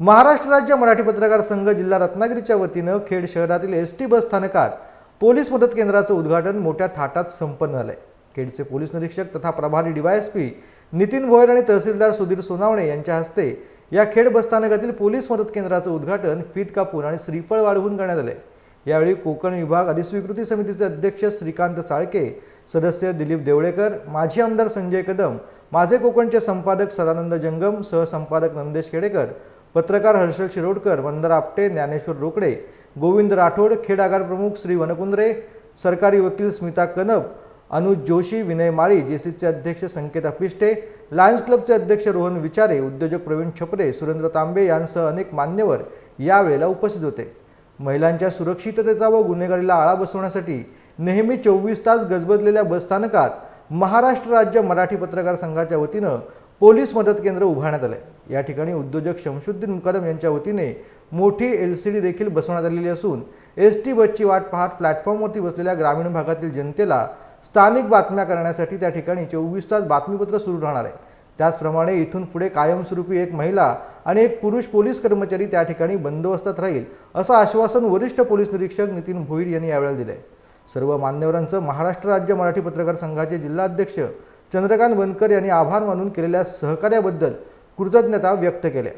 महाराष्ट्र राज्य मराठी पत्रकार संघ जिल्हा रत्नागिरीच्या वतीनं खेड शहरातील एस टी बस स्थानकात पोलीस मदत केंद्राचं उद्घाटन मोठ्या थाटात संपन्न झालंय. खेडचे पोलीस निरीक्षक तथा प्रभारी डीवायएसपी नितीन भोयर आणि तहसीलदार सुधीर सोनावणे यांच्या हस्ते या खेड बसस्थानकातील पोलीस मदत केंद्राचं उद्घाटन फीत कापून आणि श्रीफळ वाढवून करण्यात आले यावेळी कोकण विभाग अधिस्वीकृती समितीचे अध्यक्ष श्रीकांत चाळके सदस्य दिलीप देवळेकर माजी आमदार संजय कदम माझे कोकणचे संपादक सदानंद जंगम सहसंपादक नंदेश केडेकर पत्रकार हर्षल शिरोडकर वंदर आपटे ज्ञानेश्वर रोकडे गोविंद राठोड खेडागार प्रमुख श्री वनकुंद्रे सरकारी वकील स्मिता कनप अनुज जोशी विनय माळी जेसीचे अध्यक्ष संकेत अपिष्टे लायन्स क्लबचे अध्यक्ष रोहन विचारे उद्योजक प्रवीण छपरे सुरेंद्र तांबे यांसह अनेक मान्यवर यावेळेला उपस्थित होते. महिलांच्या सुरक्षिततेचा व गुन्हेगारीला आळा बसवण्यासाठी नेहमी चोवीस तास गजबजलेल्या बसस्थानकात महाराष्ट्र राज्य मराठी पत्रकार संघाच्या वतीनं पोलीस मदत केंद्र उभारण्यात आलंय या ठिकाणी उद्योजक शमशुद्दीन मुकदम यांच्या वतीने मोठी एल सी डी देखील बसवण्यात आलेली असून एस टी बसची वाट पाहत प्लॅटफॉर्मवरती बसलेल्या ग्रामीण भागातील जनतेला स्थानिक बातम्या करण्यासाठी त्या ठिकाणी चोवीस तास बातमीपत्र सुरू राहणार आहे. त्याचप्रमाणे इथून पुढे कायमस्वरूपी एक महिला आणि एक पुरुष पोलीस कर्मचारी त्या ठिकाणी बंदोबस्तात राहील असं आश्वासन वरिष्ठ पोलीस निरीक्षक नितीन भोईर यांनी यावेळेला दिलंय. सर्व मान्यवरांचं महाराष्ट्र राज्य मराठी पत्रकार संघाचे जिल्हाध्यक्ष चंद्रकांत बनकर यांनी आभार मानून केलेल्या सहकार्याबद्दल कृतज्ञता व्यक्त केल्या.